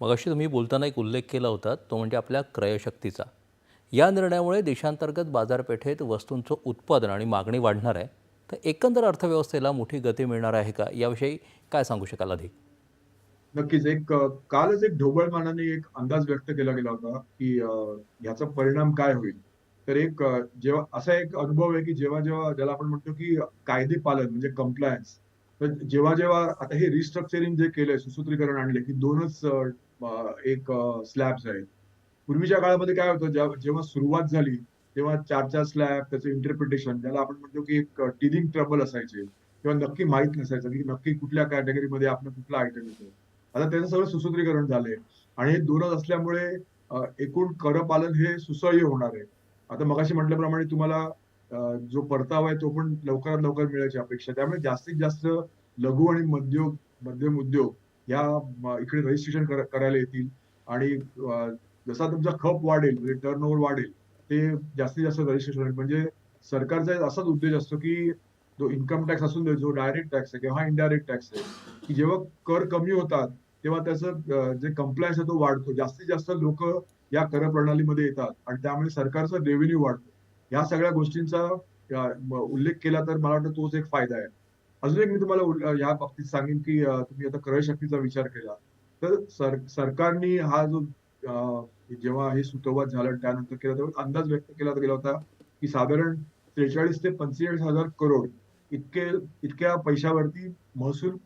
मग अशी तुम्ही बोलताना एक उल्लेख केला होता तो म्हणजे आपल्या क्रयशक्तीचा. या निर्णयामुळे देशांतर्गत बाजारपेठेत वस्तूंचं उत्पादन आणि मागणी वाढणार आहे. तर एकंदर अर्थव्यवस्थेला मोठी गती मिळणार आहे का? याविषयी काय सांगू शकाल अधिक नक्कीच. एक कालच एक ढोबळमानाने एक अंदाज व्यक्त केला गेला होता की ह्याचा परिणाम काय होईल. तर एक जेव्हा असा एक अनुभव आहे की जेव्हा जेव्हा ज्याला आपण म्हणतो की कायदे पालन म्हणजे कम्प्लायन्स तर जेव्हा जेव्हा आता हे रिस्ट्रक्चरिंग जे केलंय सुसूत्रीकरण आणले की दोनच एक स्लॅब्स आहेत. पूर्वीच्या काळामध्ये काय होतं जेव्हा सुरुवात झाली तेव्हा चार चार स्लॅब त्याचं इंटरप्रिटेशन ज्याला आपण म्हणतो की एक टीलिंग ट्रबल असायचे किंवा नक्की माहीत नसायचं की नक्की कुठल्या कॅटेगरीमध्ये आपण कुठला आयटम येतो. आता त्याचं सगळं सुसूत्रीकरण झालंय. आणि हे दोनच असल्यामुळे एकूण करपालन हे सुसह्य होणार आहे. आता मगाशी म्हटल्याप्रमाणे तुम्हाला जो परतावा आहे तो पण लवकरात लवकर मिळायची अपेक्षा. त्यामुळे जास्तीत जास्त लघु आणि मध्योग मध्यम उद्योग या इकडे रजिस्ट्रेशन करायला येतील. आणि जसा तुमचा खप वाढेल म्हणजे टर्न ओव्हर वाढेल ते जास्तीत जास्त रजिस्ट्रेशन होईल म्हणजे सरकारचा असाच उद्देश असतो की जो इन्कम टॅक्स असून दे जो डायरेक्ट टॅक्स आहे किंवा इनडायरेक्ट टॅक्स आहे की जेव्हा कर कमी होतात तेव्हा त्याचं जे कम्प्लायन्स आहे तो वाढतो. जास्तीत जास्त लोक या कर प्रणालीमध्ये येतात आणि त्यामुळे सरकारचा रेव्हेन्यू वाढतो. या सगळ्या गोष्टींचा उल्लेख केला तर मला वाटतं तोच एक फायदा आहे. अजून एक मी तुम्हाला या बाबतीत सांगेन की तुम्ही आता क्रयशक्तीचा विचार केला. तर सर सरकारने हा जो जेव्हा हे सुतोवाच झालं त्यानंतर केला तेव्हा अंदाज व्यक्त केला गेला होता की साधारण त्रेचाळीस ते पंचेचाळीस हजार करोड इतके इतक्या पैशावरती महसूल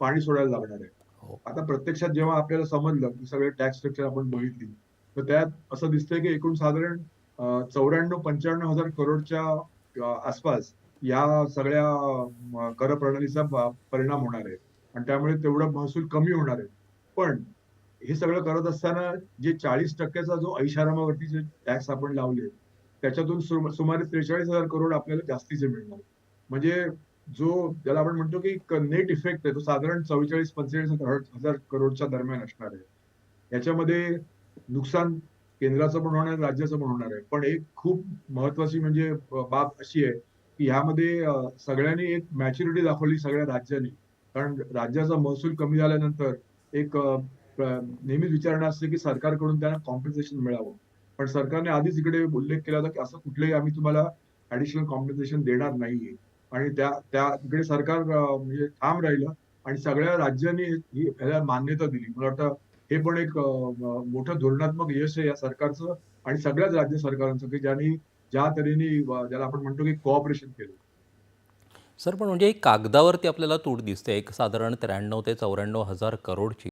पाणी सोडायला लागणार आहे. हो. आता प्रत्यक्षात जेव्हा आपल्याला समजलं की सगळे टॅक्स स्ट्रक्चर आपण बघितली तर त्यात असं दिसतंय की एकूण साधारण चौऱ्याण्णव पंच्याण्णव हजार करोडच्या आसपास या सगळ्या कर प्रणालीचा परिणाम होणार आहे. आणि त्यामुळे तेवढा महसूल कमी होणार आहे. पण हे सगळं करत असताना जे चाळीस टक्क्याचा जो ऐशारामावरती जे टॅक्स आपण लावले त्याच्यातून सुमारे त्रेचाळीस हजार करोड आपल्याला जास्तीचे मिळणार. म्हणजे जो ज्याला आपण म्हणतो की नेट इफेक्ट आहे तो साधारण चव्वेचाळीस पंचेचाळीस हजार करोडच्या दरम्यान असणार आहे. याच्यामध्ये नुकसान केंद्राचं पण होणार आहे राज्याचं पण होणार आहे. पण एक खूप महत्वाची म्हणजे बाब अशी आहे की ह्यामध्ये सगळ्यांनी एक मॅच्युरिटी दाखवली सगळ्या राज्यांनी. कारण राज्याचा महसूल कमी झाल्यानंतर एक नेहमीच विचारणा असते की सरकारकडून त्यांना कॉम्पन्सेशन मिळावं. पण सरकारने आधीच इकडे उल्लेख केला होता की असं कुठलंही आम्ही तुम्हाला ऍडिशनल कॉम्पन्सेशन देणार नाहीये. आणि त्या त्या इकडे सरकार म्हणजे ठाम राहिलं आणि सगळ्या राज्यांनी ही ह्याला मान्यता दिली. मला वाटतं हे पण एक मोठं धोरणात्मक यश आहे या सरकारचं आणि सगळ्याच राज्य सरकारांचं की ज्यांनी ज्या तऱ्हेने ज्याला आपण म्हणतो की कोऑपरेशन केलं. सर पण म्हणजे एक कागदावरती आपल्याला तूट दिसते. एक साधारण त्र्याण्णव ते चौऱ्याण्णव हजार करोडची